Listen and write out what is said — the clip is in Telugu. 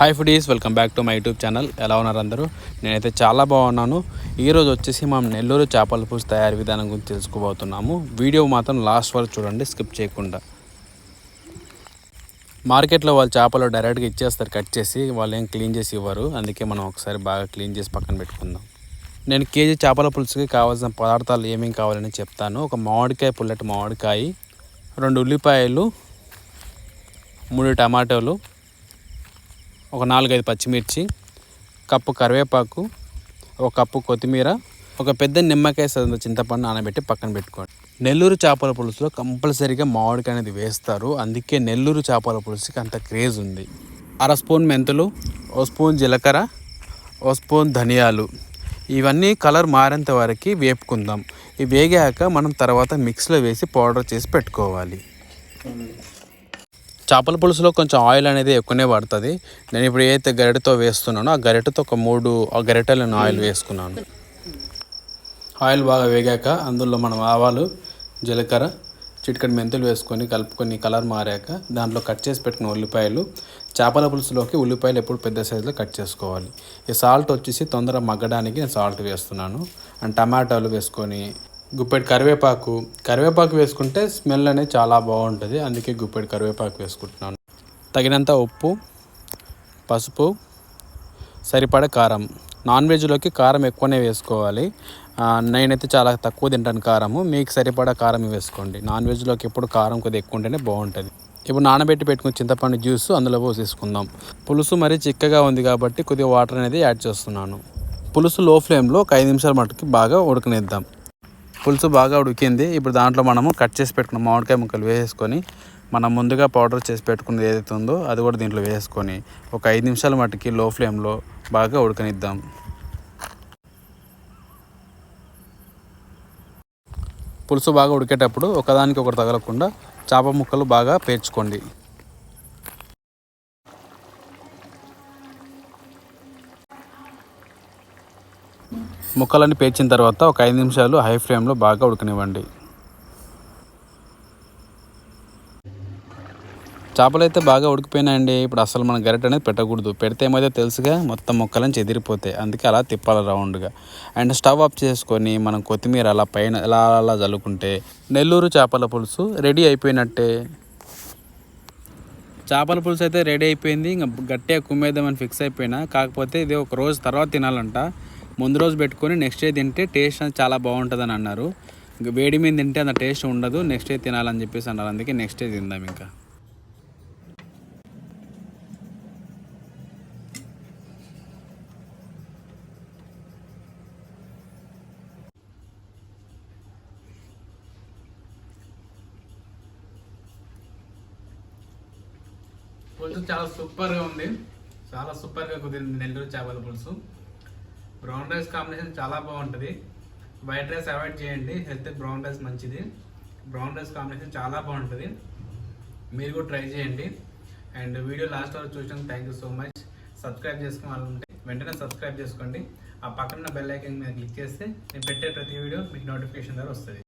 Hi foodies welcome back to my YouTube channel ఎలా ఉన్నారు అందరూ? నేనైతే చాలా బాగున్నాను. ఈరోజు వచ్చేసి మనం నెల్లూరు చేపల పులుసు తయారీ విధానం గురించి తెలుసుకోబోతున్నాము. వీడియో మాత్రం లాస్ట్ వరకు చూడండి స్కిప్ చేయకుండా. మార్కెట్లో వాళ్ళు చేపలు డైరెక్ట్గా ఇచ్చేస్తారు కట్ చేసి వాళ్ళు ఏం క్లీన్ చేసి ఇవ్వరు. అందుకే మనం ఒకసారి బాగా క్లీన్ చేసి పక్కన పెట్టుకుందాం. నేను కేజీ చేపల పులుసుకి కావాల్సిన పదార్థాలు ఏమేమి కావాలని చెప్తాను. ఒక మామిడికాయ పుల్లటి మామిడికాయ రెండు ఉల్లిపాయలు మూడు టమాటోలు ఒక నాలుగైదు పచ్చిమిర్చి కప్పు కరివేపాకు ఒక కప్పు కొత్తిమీర ఒక పెద్ద నిమ్మకాయ సదంత చింతపండు నానబెట్టి పక్కన పెట్టుకోండి. నెల్లూరు చేపల పులుసులో కంపల్సరీగా మామిడికాయ అనేది వేస్తారు. అందుకే నెల్లూరు చేపల పులుసుకి అంత క్రేజ్ ఉంది. అర స్పూన్ మెంతులు ఓ స్పూన్ జీలకర్ర ఓ స్పూన్ ధనియాలు. ఇవన్నీ కలర్ మారేంత వరకు వేపుకుందాం. ఇవి వేగాక మనం తర్వాత మిక్స్లో వేసి పౌడర్ చేసి పెట్టుకోవాలి. చేపల పులుసులో కొంచెం ఆయిల్ అనేది ఎక్కువనే పడుతుంది. నేను ఇప్పుడు ఏదైతే గరిటతో వేస్తున్నానో ఆ గరిటతో ఒక మూడు ఆ గరిటెలు నేను ఆయిల్ వేసుకున్నాను. ఆయిల్ బాగా వేగాక అందులో మనం ఆవాలు జీలకర్ర చిటికడి మెంతులు వేసుకొని కలుపుకొని కలర్ మారాక దాంట్లో కట్ చేసి పెట్టిన ఉల్లిపాయలు చేపల పులుసులోకి ఉల్లిపాయలు ఎప్పుడు పెద్ద సైజులో కట్ చేసుకోవాలి. ఈ సాల్ట్ వచ్చేసి తొందరగా మగ్గడానికి నేను సాల్ట్ వేస్తున్నాను. అండ్ టమాటాలు వేసుకొని గుప్పెడు కరివేపాకు. కరివేపాకు వేసుకుంటే స్మెల్ అనేది చాలా బాగుంటుంది. అందుకే గుప్పెడు కరివేపాకు వేసుకుంటున్నాను. తగినంత ఉప్పు పసుపు సరిపడ కారం. నాన్ వెజ్లోకి కారం ఎక్కువనే వేసుకోవాలి. నేనైతే చాలా తక్కువ తింటాను కారము. మీకు సరిపడా కారం వేసుకోండి. నాన్ వెజ్లోకి ఎప్పుడు కారం కొద్దిగా ఎక్కువ ఉంటేనే బాగుంటుంది. ఇప్పుడు నానబెట్టి పెట్టుకున్న చింతపండు జ్యూస్ అందులో పోసేసుకుందాం. పులుసు మరీ చిక్కగా ఉంది కాబట్టి కొద్దిగా వాటర్ అనేది యాడ్ చేస్తున్నాను. పులుసు లో ఫ్లేమ్లో ఒక ఐదు నిమిషాల మటుకి బాగా ఉడకనిద్దాం. పులుసు బాగా ఉడికింది. ఇప్పుడు దాంట్లో మనము కట్ చేసి పెట్టుకున్న మామిడికాయ ముక్కలు వేసుకొని మనం ముందుగా పౌడర్ చేసి పెట్టుకున్నది ఏదైతే ఉందో అది కూడా దీంట్లో వేసుకొని ఒక ఐదు నిమిషాల మట్టుకి లో ఫ్లేమ్లో బాగా ఉడకనిద్దాం. పులుసు బాగా ఉడికేటప్పుడు ఒకదానికి ఒకటి తగలకుండా చేప ముక్కలు బాగా పేర్చుకోండి. ముక్కలన్నీ పేర్చిన తర్వాత ఒక ఐదు నిమిషాలు హై ఫ్లేమ్లో బాగా ఉడకనివ్వండి. చేపలు అయితే బాగా ఉడికిపోయినాయండి. ఇప్పుడు అసలు మనం గరిట అనేది పెట్టకూడదు. పెడితే ఏమైతే తెలుసుగా మొత్తం ముక్కలని చెదిరిపోతాయి అందుకే అలా తిప్పాలి రౌండ్గా. అండ్ స్టవ్ ఆఫ్ చేసుకొని మనం కొత్తిమీర అలా పైన అలా అలా చల్లుకుంటే నెల్లూరు చేపల పులుసు రెడీ అయిపోయినట్టే. చేపల పులుసు అయితే రెడీ అయిపోయింది. ఇంకా గట్టిగా కుమ్మేద్దామని ఫిక్స్ అయిపోయినా. కాకపోతే ఇది ఒక రోజు తర్వాత తినాలంట. ముందు రోజు పెట్టుకొని నెక్స్ట్ డే తింటే టేస్ట్ అనేది చాలా బాగుంటుందని అన్నారు. వేడి మీద తింటే అంత టేస్ట్ ఉండదు నెక్స్ట్ డే తినాలని చెప్పేసి అన్నారు. అందుకే నెక్స్ట్ డే తిందాం ఇంకా. పులుసు చాలా సూపర్గా ఉంది. చాలా సూపర్గా కుదిరింది నెల్లూరు చేపల పులుసు. బ్రౌన్ రైస్ కాంబినేషన్ చాలా బాగుంటుంది. వైట్ రైస్ అవాయిడ్ చేయండి. హెల్త్ బ్రౌన్ రైస్ మంచిది. బ్రౌన్ రైస్ కాంబినేషన్ చాలా బాగుంటుంది. మీరు కూడా ట్రై చేయండి. అండ్ వీడియో లాస్ట్ వరకు చూసినందుకు thank you so much subscribe చేసుకోవాలంటే వెంటనే సబ్స్క్రైబ్ చేసుకోండి. ఆ పక్కన బెల్ ఐకన్ మీద క్లిక్ చేస్తే నేను పెట్టే ప్రతి వీడియో మీకు నోటిఫికేషన్ ద్వారా వస్తుంది.